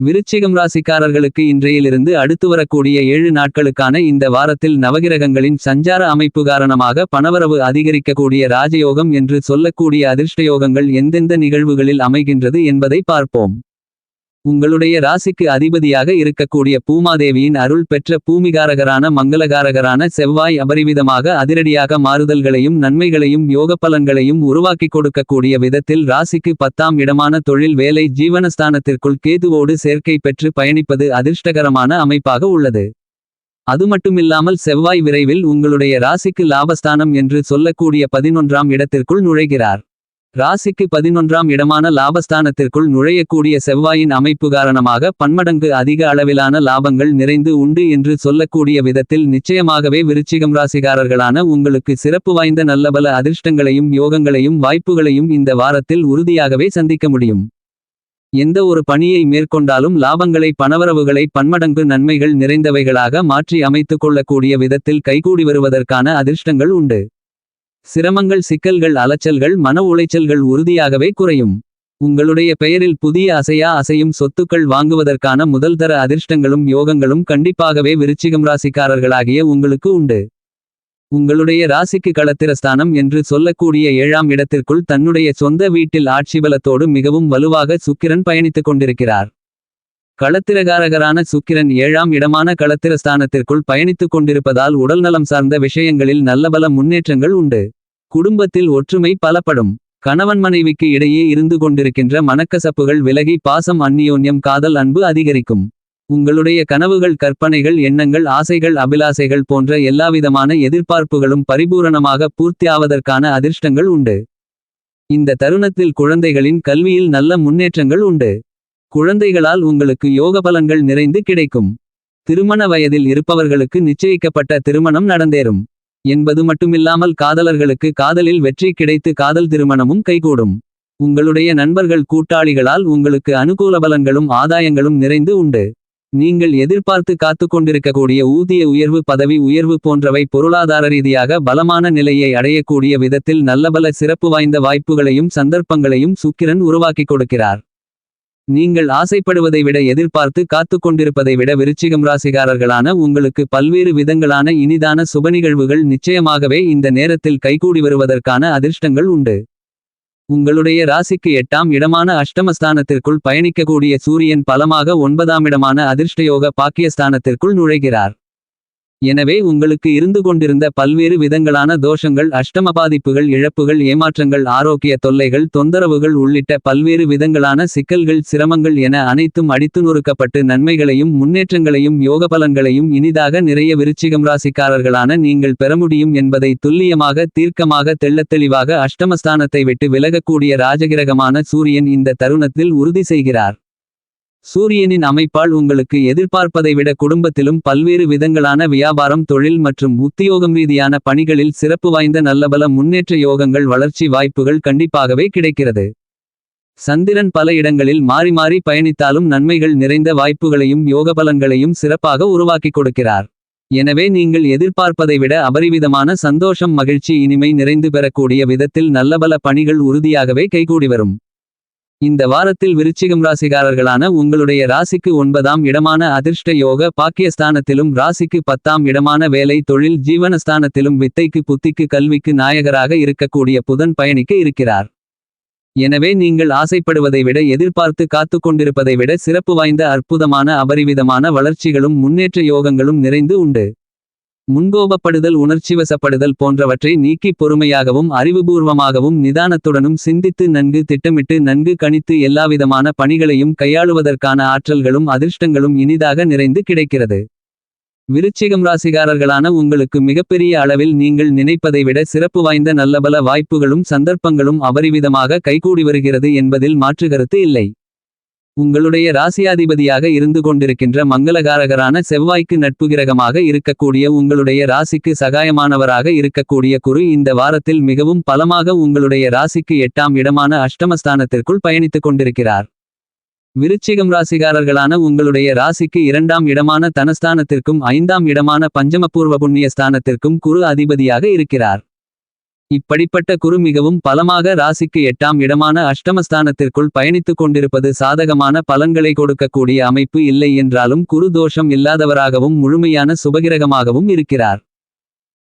விருச்சிகம் ராசிக்காரர்களுக்கு இன்றையிலிருந்து அடுத்து வரக்கூடிய ஏழு நாட்களுக்கான இந்த வாரத்தில் நவகிரகங்களின் சஞ்சார அமைப்பு காரணமாக பணவரவு அதிகரிக்கக்கூடிய ராஜயோகம் என்று சொல்லக்கூடிய அதிர்ஷ்டயோகங்கள் எந்தெந்த நிகழ்வுகளில் அமைகின்றது என்பதை பார்ப்போம். உங்களுடைய ராசிக்கு அதிபதியாக இருக்கக்கூடிய பூமாதேவியின் அருள் பெற்ற பூமிகாரகரான மங்களகாரகரான செவ்வாய் அபரிவிதமாக அதிரடியாக மாறுதல்களையும் நன்மைகளையும் யோக பலன்களையும் உருவாக்கி கொடுக்கக்கூடிய விதத்தில் ராசிக்கு பத்தாம் இடமான தொழில் வேலை ஜீவனஸ்தானத்திற்குள் கேதுவோடு சேர்க்கை பெற்று பயணிப்பது அதிர்ஷ்டகரமான அமைப்பாக உள்ளது. அது மட்டுமில்லாமல் செவ்வாய் விரைவில் உங்களுடைய ராசிக்கு லாபஸ்தானம் என்று சொல்லக்கூடிய பதினொன்றாம் இடத்திற்குள் நுழைகிறார். ராசிக்கு பதினொன்றாம் இடமான லாபஸ்தானத்திற்குள் நுழையக்கூடிய செவ்வாயின் அமைப்பு காரணமாக பன்மடங்கு அதிக அளவிலான லாபங்கள் நிறைந்து உண்டு என்று சொல்லக்கூடிய விதத்தில் நிச்சயமாகவே விருச்சிகம் ராசிகாரர்களான உங்களுக்கு சிறப்பு வாய்ந்த நல்லபல அதிர்ஷ்டங்களையும் யோகங்களையும் வாய்ப்புகளையும் இந்த வாரத்தில் உறுதியாகவே சந்திக்க முடியும். எந்த ஒரு பணியை மேற்கொண்டாலும் லாபங்களை பணவரவுகளை பன்மடங்கு நன்மைகள் நிறைந்தவைகளாக மாற்றி அமைத்துக் கொள்ளக்கூடிய விதத்தில் கைகூடி வருவதற்கான அதிர்ஷ்டங்கள் உண்டு. சிரமங்கள் சிக்கல்கள் அலைச்சல்கள் மன உளைச்சல்கள் உறுதியாகவே குறையும். உங்களுடைய பெயரில் புதிய அசையா அசையும் சொத்துக்கள் வாங்குவதற்கான முதல்தர அதிர்ஷ்டங்களும் யோகங்களும் கண்டிப்பாகவே விருச்சிகம் ராசிக்காரர்களாகிய உங்களுக்கு உண்டு. உங்களுடைய ராசிக்கு களத்திரஸ்தானம் என்று சொல்லக்கூடிய ஏழாம் இடத்திற்குள் தன்னுடைய சொந்த வீட்டில் ஆட்சிபலத்தோடு மிகவும் வலுவாக சுக்கிரன் பயணித்துக் கொண்டிருக்கிறார். களத்திரகாரகரான சுக்கிரன் ஏழாம் இடமான களத்திரஸ்தானத்திற்குள் பயணித்துக் கொண்டிருப்பதால் உடல்நலம் சார்ந்த விஷயங்களில் நல்லபல முன்னேற்றங்கள் உண்டு. குடும்பத்தில் ஒற்றுமை பலப்படும். கணவன் மனைவிக்கு இடையே இருந்து கொண்டிருக்கின்ற மனக்கசப்புகள் விலகி பாசம் அந்நியோன்யம் காதல் அன்பு அதிகரிக்கும். உங்களுடைய கனவுகள் கற்பனைகள் எண்ணங்கள் ஆசைகள் அபிலாசைகள் போன்ற எல்லாவிதமான எதிர்பார்ப்புகளும் பரிபூரணமாக பூர்த்தியாவதற்கான அதிர்ஷ்டங்கள் உண்டு. இந்த தருணத்தில் குழந்தைகளின் கல்வியில் நல்ல முன்னேற்றங்கள் உண்டு. குழந்தைகளால் உங்களுக்கு யோக பலன்கள் நிறைந்து கிடைக்கும். திருமண வயதில் இருப்பவர்களுக்கு நிச்சயிக்கப்பட்ட திருமணம் நடந்தேறும். என்பது மட்டுமில்லாமல் காதலர்களுக்கு காதலில் வெற்றி கிடைத்து காதல் திருமணமும் கைகூடும். உங்களுடைய நண்பர்கள் கூட்டாளிகளால் உங்களுக்கு அனுகூல பலன்களும் ஆதாயங்களும் நிறைந்து உண்டு. நீங்கள் எதிர்பார்த்து காத்துக் கொண்டிருக்கக்கூடிய ஊதிய உயர்வு பதவி உயர்வு போன்றவை பொருளாதார ரீதியாக பலமான நிலையை அடையக்கூடிய விதத்தில் நல்லபல சிறப்பு வாய்ந்த வாய்ப்புகளையும் சந்தர்ப்பங்களையும் சுக்கிரன் உருவாக்கிக் கொடுக்கிறார். நீங்கள் ஆசைப்படுவதை விட எதிர்பார்த்து காத்துக் கொண்டிருப்பதை விட விருச்சிகம் ராசிகாரர்களான உங்களுக்கு பல்வேறு விதங்களான இனிதான சுபநிகழ்வுகள் நிச்சயமாகவே இந்த நேரத்தில் கைகூடி வருவதற்கான அதிர்ஷ்டங்கள் உண்டு. உங்களுடைய ராசிக்கு எட்டாம் இடமான அஷ்டமஸ்தானத்திற்குள் பயணிக்கக்கூடிய சூரியன் பலமாக ஒன்பதாம் இடமான அதிர்ஷ்டயோக பாக்கியஸ்தானத்திற்குள் நுழைகிறார். எனவே உங்களுக்கு இருந்து கொண்டிருந்த பல்வேறு விதங்களான தோஷங்கள் அஷ்டம பாதிப்புகள் இழப்புகள் ஏமாற்றங்கள் ஆரோக்கிய தொல்லைகள் தொந்தரவுகள் உள்ளிட்ட பல்வேறு விதங்களான சிக்கல்கள் சிரமங்கள் என அனைத்தும் அடித்து நொறுக்கப்பட்டு நன்மைகளையும் முன்னேற்றங்களையும் யோக பலன்களையும் இனிதாக நிறைய விருச்சிகம் ராசிக்காரர்களான நீங்கள் பெற முடியும் என்பதை துல்லியமாக தீர்க்கமாக தெள்ளத்தெளிவாக அஷ்டமஸ்தானத்தை விட்டு விலகக்கூடிய ராஜகிரகமான சூரியன் இந்த தருணத்தில் உறுதி செய்கிறார். சூரியனின் அமைப்பால் உங்களுக்கு எதிர்பார்ப்பதை விட குடும்பத்திலும் பல்வேறு விதங்களான வியாபாரம் தொழில் மற்றும் உத்தியோகம் ரீதியான பணிகளில் சிறப்பு வாய்ந்த நல்லபல முன்னேற்ற யோகங்கள் வளர்ச்சி வாய்ப்புகள் கண்டிப்பாகவே கிடைக்கிறது. சந்திரன் பல இடங்களில் மாறி மாறி பயணித்தாலும் நன்மைகள் நிறைந்த வாய்ப்புகளையும் யோக பலன்களையும் சிறப்பாக உருவாக்கிக் கொடுக்கிறார். எனவே நீங்கள் எதிர்பார்ப்பதை விட அபரிவிதமான சந்தோஷம் மகிழ்ச்சி இனிமை நிறைந்து பெறக்கூடிய விதத்தில் நல்லபல பணிகள் உறுதியாகவே கைகூடி வரும். இந்த வாரத்தில் விருச்சிகம் ராசிகாரர்களான உங்களுடைய ராசிக்கு ஒன்பதாம் இடமான அதிர்ஷ்ட யோக பாக்கியஸ்தானத்திலும் ராசிக்கு பத்தாம் இடமான வேலை தொழில் ஜீவனஸ்தானத்திலும் வித்தைக்கு புத்திக்கு கல்விக்கு நாயகராக இருக்கக்கூடிய புதன் பயணிக்க இருக்கிறார். எனவே நீங்கள் ஆசைப்படுவதை விட எதிர்பார்த்து காத்துக் கொண்டிருப்பதை விட சிறப்பு வாய்ந்த அற்புதமான அபரிவிதமான வளர்ச்சிகளும் முன்னேற்ற யோகங்களும் நிறைந்து உண்டு. முன்கோபப்படுதல் உணர்ச்சிவசப்படுதல் போன்றவற்றை நீக்கி பொறுமையாகவும் அறிவுபூர்வமாகவும் நிதானத்துடனும் சிந்தித்து நன்கு திட்டமிட்டு நன்கு கணித்து எல்லாவிதமான பணிகளையும் கையாளுவதற்கான ஆற்றல்களும் அதிர்ஷ்டங்களும் இனிதாக நிறைந்து கிடைக்கிறது. விருச்சிகம் ராசிகாரர்களான உங்களுக்கு மிகப்பெரிய அளவில் நீங்கள் நினைப்பதை விட சிறப்பு வாய்ந்த நல்லபல வாய்ப்புகளும் சந்தர்ப்பங்களும் அபரிவிதமாக கைகூடி வருகிறது என்பதில் மாற்றுகருத்து இல்லை. உங்களுடைய ராசியாதிபதியாக இருந்து கொண்டிருக்கின்ற மங்களகாரகரான செவ்வாய்க்கு நட்புகிரகமாக இருக்கக்கூடிய உங்களுடைய ராசிக்கு சகாயமானவராக இருக்கக்கூடிய குரு இந்த வாரத்தில் மிகவும் பலமாக உங்களுடைய ராசிக்கு எட்டாம் இடமான அஷ்டமஸ்தானத்திற்குள் பயணித்துக் கொண்டிருக்கிறார். விருச்சிகம் ராசிகாரர்களான உங்களுடைய ராசிக்கு இரண்டாம் இடமான தனஸ்தானத்திற்கும் ஐந்தாம் இடமான பஞ்சமபூர்வ புண்ணிய ஸ்தானத்திற்கும் குரு அதிபதியாக இருக்கிறார். இப்படிப்பட்ட குரு மிகவும் பலமாக ராசிக்கு எட்டாம் இடமான அஷ்டமஸ்தானத்திற்குள் பயணித்துக் கொண்டிருப்பது சாதகமான பலன்களை கொடுக்கக்கூடிய அமைப்பு இல்லை என்றாலும் குரு தோஷம் இல்லாதவராகவும் முழுமையான சுபகிரகமாகவும் இருக்கிறார்.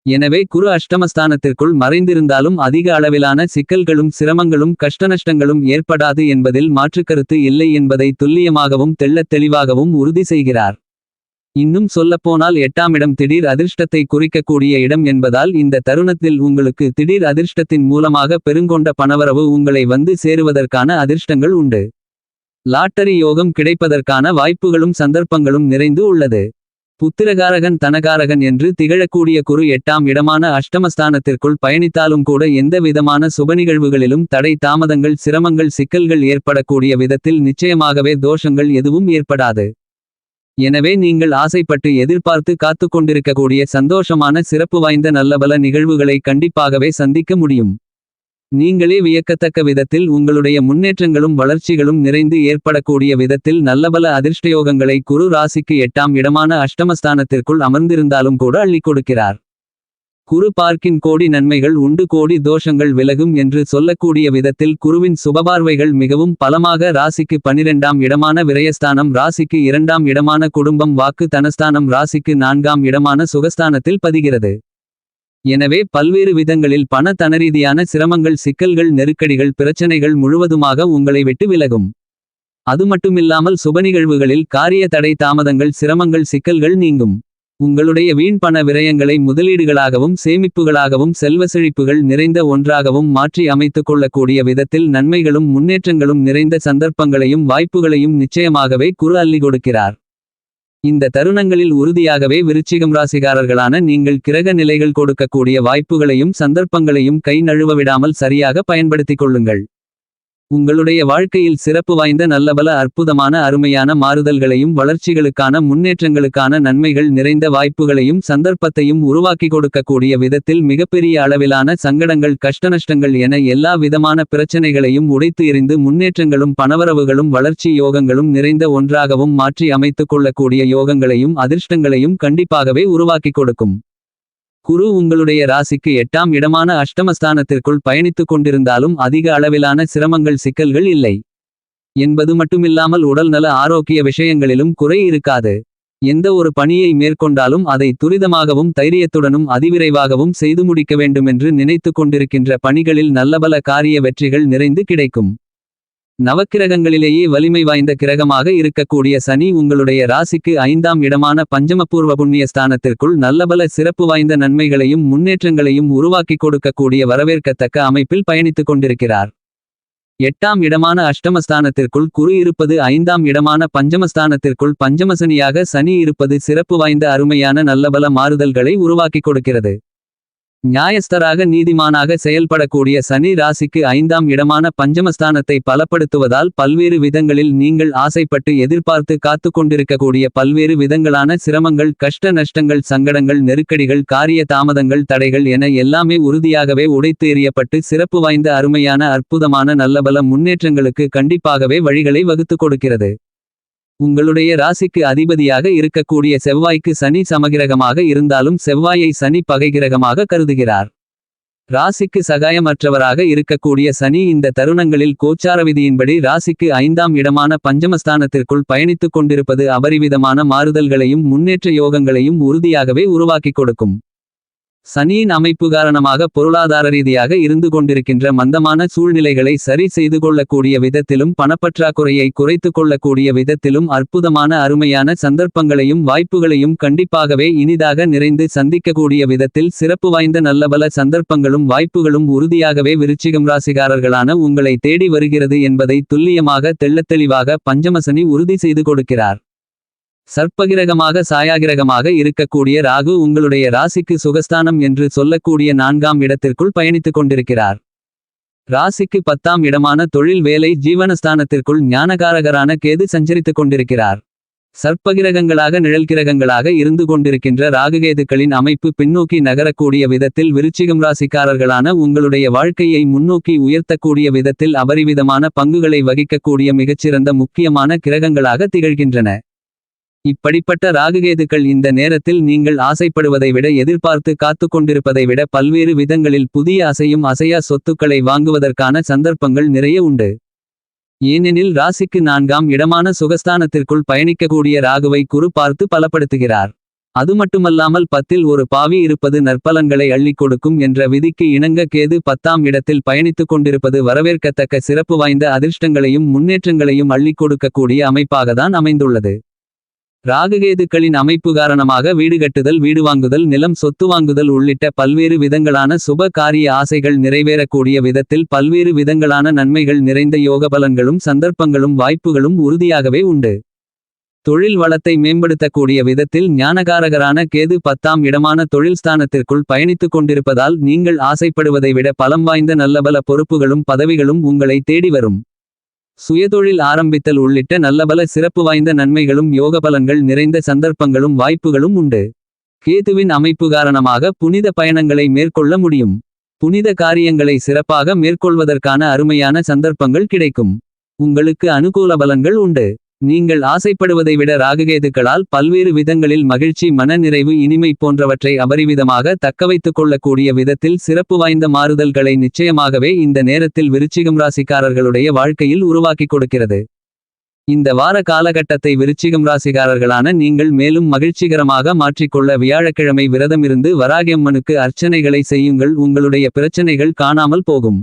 எனவே குரு அஷ்டமஸ்தானத்திற்குள் மறைந்திருந்தாலும் அதிக அளவிலான சிக்கல்களும் சிரமங்களும் கஷ்டநஷ்டங்களும் ஏற்படாது என்பதில் மாற்றுக்கருத்து இல்லை என்பதை துல்லியமாகவும் தெள்ளத் தெளிவாகவும் உறுதி செய்கிறார். இன்னும் சொல்லப்போனால் எட்டாமிடம் திடீர் அதிர்ஷ்டத்தை குறிக்கக்கூடிய இடம் என்பதால் இந்த தருணத்தில் உங்களுக்கு திடீர் அதிர்ஷ்டத்தின் மூலமாக பெருங்கொண்ட பணவரவு உங்களை வந்து சேருவதற்கான அதிர்ஷ்டங்கள் உண்டு. லாட்டரி யோகம் கிடைப்பதற்கான வாய்ப்புகளும் சந்தர்ப்பங்களும் நிறைந்து உள்ளது. புத்திரகாரகன் தனகாரகன் என்று திகழக்கூடிய குரு எட்டாம் இடமான அஷ்டமஸ்தானத்திற்குள் பயணித்தாலும் கூட எந்த விதமான சுபநிகழ்வுகளிலும் தடை தாமதங்கள் சிரமங்கள் சிக்கல்கள் ஏற்படக்கூடிய விதத்தில் நிச்சயமாகவே தோஷங்கள் எதுவும் ஏற்படாது. எனவே நீங்கள் ஆசைப்பட்டு எதிர்பார்த்து காத்துக் கொண்டிருக்கக்கூடிய சந்தோஷமான சிறப்பு வாய்ந்த நல்லபல நிகழ்வுகளை கண்டிப்பாகவே சந்திக்க முடியும். நீங்களே வியக்கத்தக்க விதத்தில் உங்களுடைய முன்னேற்றங்களும் வளர்ச்சிகளும் நிறைந்து ஏற்படக்கூடிய விதத்தில் நல்லபல அதிர்ஷ்டயோகங்களை குரு ராசிக்கு எட்டாம் இடமான அஷ்டமஸ்தானத்திற்குள் அமர்ந்திருந்தாலும் கூட அள்ளிக் கொடுக்கிறார். குரு பார்க்கின் கோடி நன்மைகள் உண்டு கோடி தோஷங்கள் விலகும் என்று சொல்லக்கூடிய விதத்தில் குருவின் சுபபார்வைகள் மிகவும் பலமாக ராசிக்கு பனிரெண்டாம் இடமான விரயஸ்தானம் ராசிக்கு இரண்டாம் இடமான குடும்பம் வாக்கு தனஸ்தானம் ராசிக்கு நான்காம் இடமான சுகஸ்தானத்தில் பதிகிறது. எனவே பல்வேறு விதங்களில் பண தனரீதியான சிரமங்கள் சிக்கல்கள் நெருக்கடிகள் பிரச்சனைகள் முழுவதுமாக உங்களை விட்டு விலகும். அது மட்டுமில்லாமல் சுபநிகழ்வுகளில் காரிய தடை தாமதங்கள் சிரமங்கள் சிக்கல்கள் நீங்கும். உங்களுடைய வீண் பண விரயங்களை முதலீடுகளாகவும் சேமிப்புகளாகவும் செல்வ செழிப்புகள் நிறைந்த ஒன்றாகவும் மாற்றி அமைத்துக் கொள்ளக்கூடிய விதத்தில் நன்மைகளும் முன்னேற்றங்களும் நிறைந்த சந்தர்ப்பங்களையும் வாய்ப்புகளையும் நிச்சயமாகவே குரு அள்ளி கொடுக்கிறார். இந்த தருணங்களில் உறுதியாகவே விருச்சிகம் ராசிகாரர்களான நீங்கள் கிரக நிலைகள் கொடுக்கக்கூடிய வாய்ப்புகளையும் சந்தர்ப்பங்களையும் கை நழுவ விடாமல் சரியாக பயன்படுத்திக் கொள்ளுங்கள். உங்களுடைய வாழ்க்கையில் சிறப்பு வாய்ந்த நல்லபல அற்புதமான அருமையான மாறுதல்களையும் வளர்ச்சிகளுக்கான முன்னேற்றங்களுக்கான நன்மைகள் நிறைந்த வாய்ப்புகளையும் சந்தர்ப்பத்தையும் உருவாக்கி கொடுக்கக்கூடிய விதத்தில் மிகப்பெரிய அளவிலான சங்கடங்கள் கஷ்டநஷ்டங்கள் என எல்லா விதமான பிரச்சனைகளையும் உடைத்து எறிந்து முன்னேற்றங்களும் பணவரவுகளும் வளர்ச்சி யோகங்களும் நிறைந்த ஒன்றாகவும் மாற்றி அமைத்துக் கொள்ளக்கூடிய யோகங்களையும் அதிர்ஷ்டங்களையும் கண்டிப்பாகவே உருவாக்கிக் கொடுக்கும். குரு உங்களுடைய ராசிக்கு எட்டாம் இடமான அஷ்டமஸ்தானத்திற்குள் பயணித்துக் கொண்டிருந்தாலும் அதிக அளவிலான சிரமங்கள் சிக்கல்கள் இல்லை. என்பது மட்டுமில்லாமல் உடல்நல ஆரோக்கிய விஷயங்களிலும் குறை இருக்காது. எந்த ஒரு பணியை மேற்கொண்டாலும் அதை துரிதமாகவும் தைரியத்துடனும் அதிவிரைவாகவும் செய்து முடிக்க வேண்டுமென்று நினைத்துக் கொண்டிருக்கின்ற பணிகளில் நல்லபல காரிய வெற்றிகள் நிறைந்து கிடைக்கும். நவக்கிரகங்களிலேயே வலிமை வாய்ந்த கிரகமாக இருக்கக்கூடிய சனி உங்களுடைய ராசிக்கு ஐந்தாம் இடமான பஞ்சமபூர்வ புண்ணிய ஸ்தானத்திற்குள் நல்லபல சிறப்பு வாய்ந்த நன்மைகளையும் முன்னேற்றங்களையும் உருவாக்கிக் கொடுக்கக்கூடிய வரவேற்கத்தக்க அமைப்பில் பயணித்துக் கொண்டிருக்கிறார். எட்டாம் இடமான அஷ்டமஸ்தானத்திற்குள் குரு இருப்பது ஐந்தாம் இடமான பஞ்சமஸ்தானத்திற்குள் பஞ்சமசனியாக சனி இருப்பது சிறப்பு வாய்ந்த அருமையான நல்லபல மாறுதல்களை உருவாக்கிக் கொடுக்கிறது. நியாயஸ்தராக நீதிமானாக செயல்படக்கூடிய சனி ராசிக்கு ஐந்தாம் இடமான பஞ்சமஸ்தானத்தை பலப்படுத்துவதால் பல்வேறு விதங்களில் நீங்கள் ஆசைப்பட்டு எதிர்பார்த்து காத்து கொண்டிருக்கக்கூடிய பல்வேறு விதங்களான சிரமங்கள் கஷ்ட நஷ்டங்கள் சங்கடங்கள் நெருக்கடிகள் காரிய தாமதங்கள் தடைகள் என எல்லாமே உறுதியாகவே உடைத்து எறியப்பட்டு சிறப்பு வாய்ந்த அருமையான அற்புதமான நல்லபல முன்னேற்றங்களுக்கு கண்டிப்பாகவே வழிகளை வகுத்துக் கொடுக்கிறது. உங்களுடைய ராசிக்கு அதிபதியாக இருக்கக்கூடிய செவ்வாய்க்கு சனி சமகிரகமாக இருந்தாலும் செவ்வாயை சனி பகைகிரகமாக கருதுகிறார். ராசிக்கு சகாயமற்றவராக இருக்கக்கூடிய சனி இந்த தருணங்களில் கோச்சார விதியின்படி ராசிக்கு ஐந்தாம் இடமான பஞ்சமஸ்தானத்திற்குள் பயணித்துக் கொண்டிருப்பது அபரிவிதமான மாறுதல்களையும் முன்னேற்ற யோகங்களையும் உறுதியாகவே உருவாக்கிக் கொடுக்கும். சனியின் அமைப்பு காரணமாக பொருளாதார ரீதியாக இருந்து கொண்டிருக்கின்ற மந்தமான சூழ்நிலைகளை சரி செய்து கொள்ளக்கூடிய விதத்திலும் பணப்பற்றாக்குறையை குறைத்து கொள்ளக்கூடிய விதத்திலும் அற்புதமான அருமையான சந்தர்ப்பங்களையும் வாய்ப்புகளையும் கண்டிப்பாகவே இனிதாக நிறைந்து சந்திக்கக்கூடிய விதத்தில் சிறப்பு வாய்ந்த நல்லபல சந்தர்ப்பங்களும் வாய்ப்புகளும் உறுதியாகவே விருச்சிகம் ராசிகாரர்களான உங்களை தேடி வருகிறது என்பதை துல்லியமாக தெள்ளத்தெளிவாக பஞ்சமசனி உறுதி செய்து கொடுக்கிறார். சர்ப்பகிரகமாக சாயாகிரகமாக இருக்கக்கூடிய ராகு உங்களுடைய ராசிக்கு சுகஸ்தானம் என்று சொல்லக்கூடிய நான்காம் இடத்திற்குள் பயணித்துக் கொண்டிருக்கிறார். ராசிக்கு பத்தாம் இடமான தொழில் வேலை ஜீவனஸ்தானத்திற்குள் ஞானகாரகரான கேது சஞ்சரித்துக் கொண்டிருக்கிறார். சர்ப்பகிரகங்களாக நிழல்கிரகங்களாக இருந்து கொண்டிருக்கின்ற ராகுகேதுக்களின் அமைப்பு பின்னோக்கி நகரக்கூடிய விதத்தில் விருச்சிகம் ராசிக்காரர்களான உங்களுடைய வாழ்க்கையை முன்னோக்கி உயர்த்தக்கூடிய விதத்தில் அபரிவிதமான பங்குகளை வகிக்கக்கூடிய மிகச்சிறந்த முக்கியமான கிரகங்களாக திகழ்கின்றன. இப்படிப்பட்ட ராகுகேதுக்கள் இந்த நேரத்தில் நீங்கள் ஆசைப்படுவதை விட எதிர்பார்த்து காத்துக் கொண்டிருப்பதை விட பல்வேறு விதங்களில் புதிய அசையும் அசையா சொத்துக்களை வாங்குவதற்கான சந்தர்ப்பங்கள் நிறைய உண்டு. ஏனெனில் ராசிக்கு நான்காம் இடமான சுகஸ்தானத்திற்குள் பயணிக்கக்கூடிய ராகுவை குறு பார்த்து பலப்படுத்துகிறார். அது மட்டுமல்லாமல் பத்தில் ஒரு பாவி இருப்பது நற்பலன்களை அள்ளிக் கொடுக்கும் என்ற விதிக்கு இணங்க கேது பத்தாம் இடத்தில் பயணித்துக் கொண்டிருப்பது வரவேற்கத்தக்க சிறப்பு வாய்ந்த அதிர்ஷ்டங்களையும் முன்னேற்றங்களையும் அள்ளிக் கொடுக்கக்கூடிய அமைப்பாகத்தான் அமைந்துள்ளது. ராகுகேதுக்களின் அமைப்பு காரணமாக வீடு கட்டுதல் வீடு வாங்குதல் நிலம் சொத்து வாங்குதல் உள்ளிட்ட பல்வேறு விதங்களான சுப காரிய ஆசைகள் நிறைவேறக்கூடிய விதத்தில் பல்வேறு விதங்களான நன்மைகள் நிறைந்த யோக பலன்களும் சந்தர்ப்பங்களும் வாய்ப்புகளும் உறுதியாகவே உண்டு. தொழில் வளத்தை மேம்படுத்தக்கூடிய விதத்தில் ஞானகாரகரான கேது பத்தாம் இடமான தொழில் ஸ்தானத்திற்குள் பயணித்துக் கொண்டிருப்பதால் நீங்கள் ஆசைப்படுவதை விட பலம் வாய்ந்த நல்லபல பொறுப்புகளும் பதவிகளும் உங்களை தேடி வரும். சுயதொழில் ஆரம்பித்தல் உள்ளிட்ட நல்லபல சிறப்பு வாய்ந்த நன்மைகளும் யோக பலன்கள் நிறைந்த சந்தர்ப்பங்களும் வாய்ப்புகளும் உண்டு. கேதுவின் அமைப்பு காரணமாக புனித பயணங்களை மேற்கொள்ள முடியும். புனித காரியங்களை சிறப்பாக மேற்கொள்வதற்கான அருமையான சந்தர்ப்பங்கள் கிடைக்கும். உங்களுக்கு அனுகூல பலன்கள் உண்டு. நீங்கள் ஆசைப்படுவதை விட ராககேதுக்களால் பல்வேறு விதங்களில் மகிழ்ச்சி மனநிறைவு இனிமை போன்றவற்றை அபரிவிதமாக தக்கவைத்துக் கொள்ளக்கூடிய விதத்தில் சிறப்பு வாய்ந்த மாறுதல்களை நிச்சயமாகவே இந்த நேரத்தில் விருச்சிகம் ராசிக்காரர்களுடைய வாழ்க்கையில் உருவாக்கிக் கொடுக்கிறது. இந்த வார காலகட்டத்தை விருச்சிகம் ராசிகாரர்களான நீங்கள் மேலும் மகிழ்ச்சிகரமாக மாற்றிக்கொள்ள வியாழக்கிழமை விரதமிருந்து வராகியம்மனுக்கு அர்ச்சனைகளை செய்யுங்கள். உங்களுடைய பிரச்சனைகள் காணாமல் போகும்.